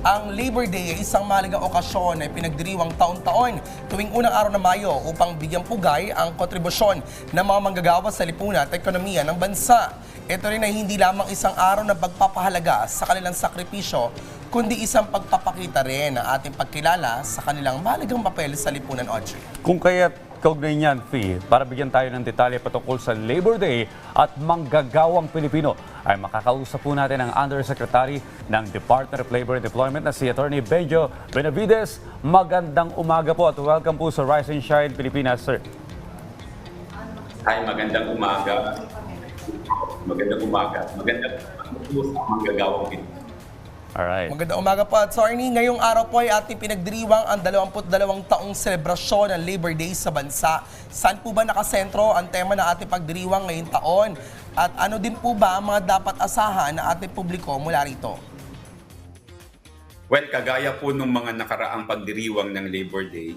Ang Labor Day ay isang mahalagang okasyon na pinagdiriwang taon-taon tuwing unang araw ng Mayo upang bigyang pugay ang kontribusyon ng mga manggagawa sa lipunan at ekonomiya ng bansa. Ito rin ay hindi lamang isang araw na pagpapahalaga sa kanilang sakripisyo, kundi isang pagpapakita rin ng ating pagkilala sa kanilang mahalagang papel sa lipunan, Audrey. Kung kaya't kaugnay niyan, Fee, para bigyan tayo ng detalye patungkol sa Labor Day at manggagawang Pilipino, ay makakausap po natin ang Undersecretary ng Department of Labor and Employment na si Attorney Benjo Benavides. Magandang umaga po at welcome po sa Rise and Shine Pilipinas, sir. Hi, magandang umaga. Magandang umaga. Magandang umaga po sa manggagawang Pilipino. Alright. Magandang umaga po, Attorney. Ngayong araw po ay ating pinagdiriwang ang 22 taong selebrasyon ng Labor Day sa bansa. Saan po ba nakasentro ang tema ng ating pagdiriwang ngayong taon? At ano din po ba ang mga dapat asahan ng ating publiko mula rito? Well, kagaya po nung mga nakaraang pagdiriwang ng Labor Day,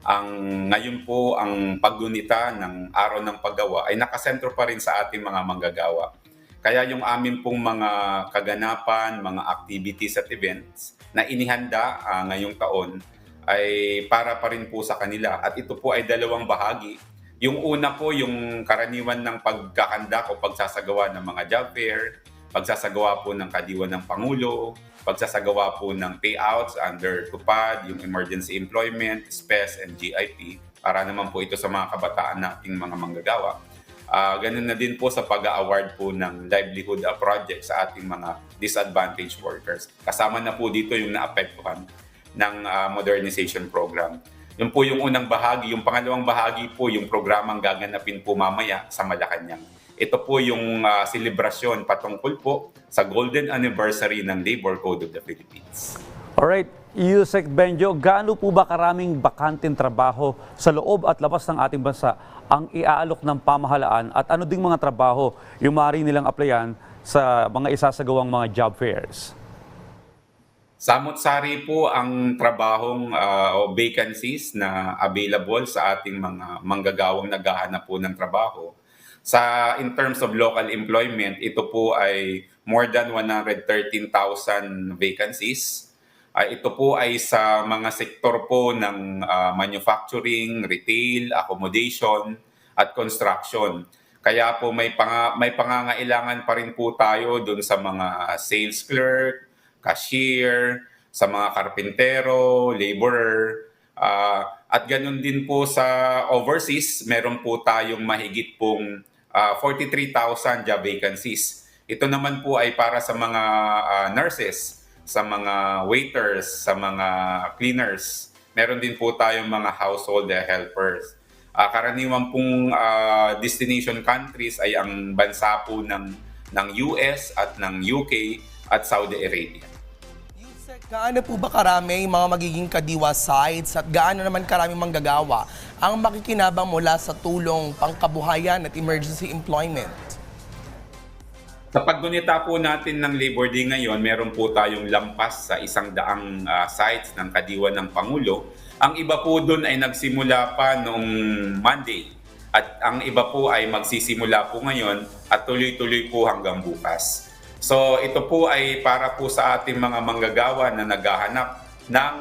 ang ngayon po ang paggunita ng araw ng paggawa ay nakasentro pa rin sa ating mga manggagawa. Kaya yung amin pong mga kaganapan, mga activities at events na inihanda ah, ngayong taon ay para pa rin po sa kanila. At ito po ay dalawang bahagi. Yung una po, yung karaniwan ng pagkakanda o pagsasagawa ng mga job fair, pagsasagawa po ng kadiwan ng Pangulo, pagsasagawa po ng payouts under TUPAD, yung Emergency Employment, SPES, and GIP, para naman po ito sa mga kabataan nating mga manggagawa. Ah, ganun na din po sa pag-award po ng livelihood ah, project sa ating mga disadvantaged workers. Kasama na po dito yung naapektuhan ng ah, modernization program. Yun po yung unang bahagi. Yung pangalawang bahagi po yung programang gaganapin po mamaya sa Malacanang. Ito po yung ah, selebrasyon patungkol po sa golden anniversary ng Labor Code of the Philippines. Alright, Yusek Benjo, gaano po ba karaming bakanting trabaho sa loob at labas ng ating bansa ang iaalok ng pamahalaan at ano ding mga trabaho yung maaari nilang applyan sa mga isasagawang mga job fairs? Samot-sari po ang trabahong ah, o vacancies na available sa ating mga manggagawang naghahanap po ng trabaho. Sa in terms of local employment, ito po ay more than 113,000 vacancies. Ah, ito po ay sa mga sektor po ng ah, manufacturing, retail, accommodation, at construction. Kaya po may panga, may pangangailangan pa rin po tayo doon sa mga sales clerk, cashier, sa mga karpintero, laborer, ah, at ganun din po sa overseas, meron po tayong mahigit pong ah, 43,000 job vacancies. Ito naman po ay para sa mga ah, nurses, sa mga waiters, sa mga cleaners. Meron din po tayong mga household helpers. Ah, karaniwan pong ah, destination countries ay ang bansa po ng, ng US at ng UK at Saudi Arabia. Gaano po ba karami mga magiging kadiwa sites at gaano naman karami manggagawa ang makikinabang mula sa tulong pangkabuhayan at emergency employment? Sa paggunita po natin ng Labor Day ngayon, meron po tayong lampas sa isang daang ah, sites ng Kadiwa ng Pangulo. Ang iba po doon ay nagsimula pa noong Monday. At ang iba po ay magsisimula po ngayon at tuloy-tuloy po hanggang bukas. So ito po ay para po sa ating mga manggagawa na naghahanap ng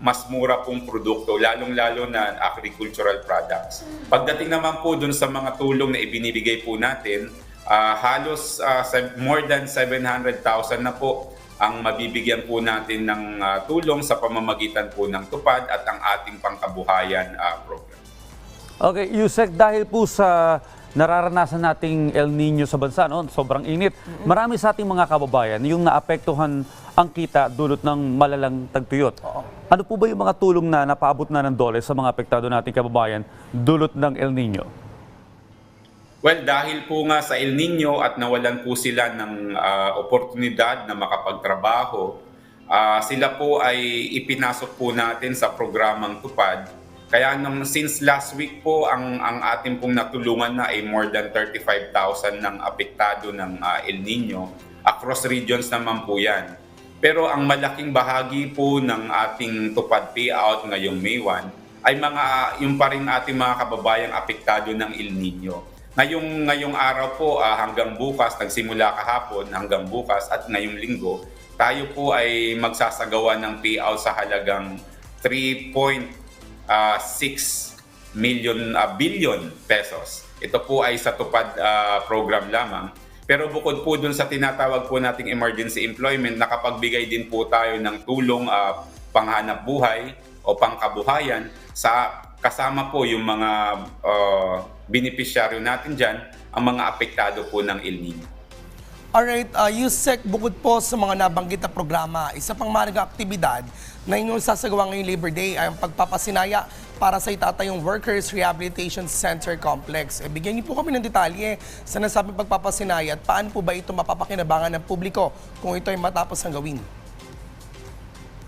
mas mura pong produkto, lalong-lalo na agricultural products. Pagdating naman po dun sa mga tulong na ibinibigay po natin, ah, halos se- more than 700,000 na po ang mabibigyan po natin ng ah, tulong sa pamamagitan po ng tupad at ang ating pangkabuhayan ah, program. Okay, Yusek, dahil po sa nararanasan nating El Nino sa bansa, no? sobrang init, marami sa ating mga kababayan yung naapektuhan ang kita dulot ng malalang tagtuyot. Ano po ba yung mga tulong na napaabot na ng dole sa mga apektado nating kababayan dulot ng El Nino? Well, dahil po nga sa El Nino at nawalan po sila ng ah, oportunidad na makapagtrabaho, ah, sila po ay ipinasok po natin sa programang Tupad. Kaya nung since last week po ang ang ating pong natulungan na ay more than 35,000 ng apektado ng ah, El Nino. Across regions naman po 'yan. Pero ang malaking bahagi po ng ating tupad payout ngayong May 1 ay mga yung pa rin ating mga kababayang apektado ng El Nino. Ngayong ngayong araw po ah, hanggang bukas nagsimula kahapon hanggang bukas at ngayong linggo tayo po ay magsasagawa ng payout sa halagang 3.6 million ah, billion pesos. Ito po ay sa tupad ah, program lamang. Pero bukod po dun sa tinatawag po nating emergency employment, nakapagbigay din po tayo ng tulong ah, panghanap buhay o pangkabuhayan sa kasama po yung mga ah, beneficiaryo natin dyan, ang mga apektado po ng El Nino. Alright, uh, Yusek, bukod po sa mga nabanggit na programa, isa pang mahalagang aktibidad na inyong sasagawa ngayong Labor Day ay ang pagpapasinaya para sa itatayong Workers Rehabilitation Center Complex. E, bigyan niyo po kami ng detalye sa nasabing pagpapasinaya at paano po ba ito mapapakinabangan ng publiko kung ito ay matapos ang gawin.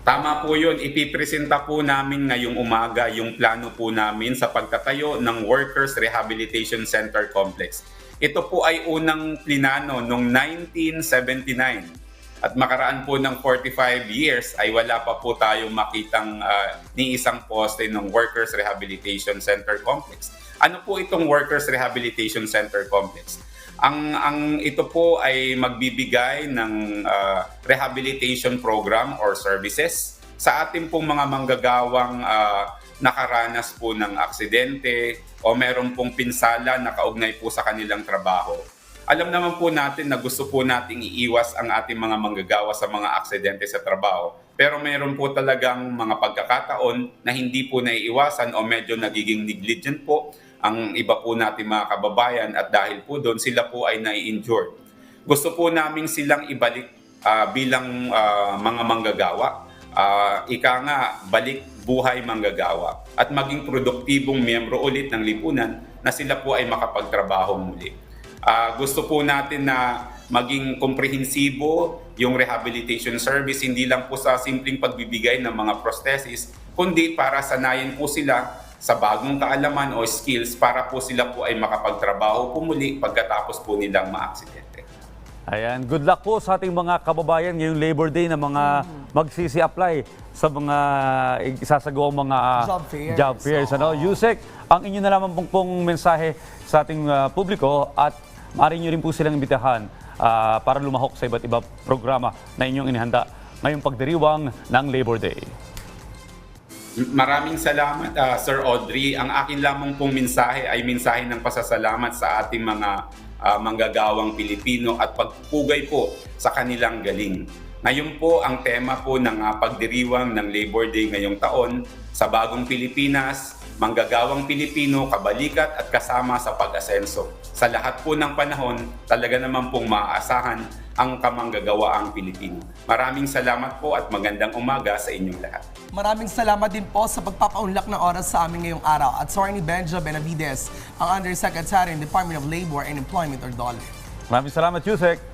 Tama po yun. Ipipresenta po namin ngayong umaga yung plano po namin sa pagtatayo ng Workers Rehabilitation Center Complex. Ito po ay unang plinano noong 1979. At makaraan po ng 45 years ay wala pa po tayong makitang ah, ni isang poste ng Workers Rehabilitation Center Complex. Ano po itong Workers Rehabilitation Center Complex? Ang ang ito po ay magbibigay ng ah, rehabilitation program or services sa ating pong mga manggagawang ah, nakaranas po ng aksidente o meron pong pinsala na kaugnay po sa kanilang trabaho. Alam naman po natin na gusto po nating iiwas ang ating mga manggagawa sa mga aksidente sa trabaho. Pero meron po talagang mga pagkakataon na hindi po naiiwasan o medyo nagiging negligent po ang iba po natin mga kababayan at dahil po doon sila po ay nai-injured. Gusto po namin silang ibalik ah, bilang ah, mga manggagawa. Ah, ika nga, balik buhay manggagawa at maging produktibong miyembro ulit ng lipunan na sila po ay makapagtrabaho muli. Ah, gusto po natin na maging komprehensibo yung rehabilitation service, hindi lang po sa simpleng pagbibigay ng mga prosthesis, kundi para sanayin po sila sa bagong kaalaman o skills para po sila po ay makapagtrabaho po muli pagkatapos po nilang maaksidente. Ayan, good luck po sa ating mga kababayan ngayong Labor Day na mga magsisi-apply sa mga isasagawang mga Job fairs. job fairs, ano? Yusek, ang inyo na lamang pong, pong mensahe sa ating ah, publiko at maaari nyo rin po silang imbitahan ah, para lumahok sa iba't ibang programa na inyong inihanda ngayong pagdiriwang ng Labor Day. Maraming salamat, ah, Sir Audrey. Ang akin lamang pong mensahe ay mensahe ng pasasalamat sa ating mga ah, manggagawang Pilipino at pagpugay po sa kanilang galing. Ngayon po, ang tema po ng ah, pagdiriwang ng Labor Day ngayong taon sa Bagong Pilipinas, manggagawang Pilipino, kabalikat at kasama sa pag-asenso. Sa lahat po ng panahon, talaga naman pong maaasahan ang kamanggagawaang Pilipino. Maraming salamat po at magandang umaga sa inyong lahat. Maraming salamat din po sa pagpapaunlak ng oras sa amin ngayong araw at Attorney Benja Benavides, ang Undersecretary in Department of Labor and Employment or DOLE. Maraming salamat, Yusek.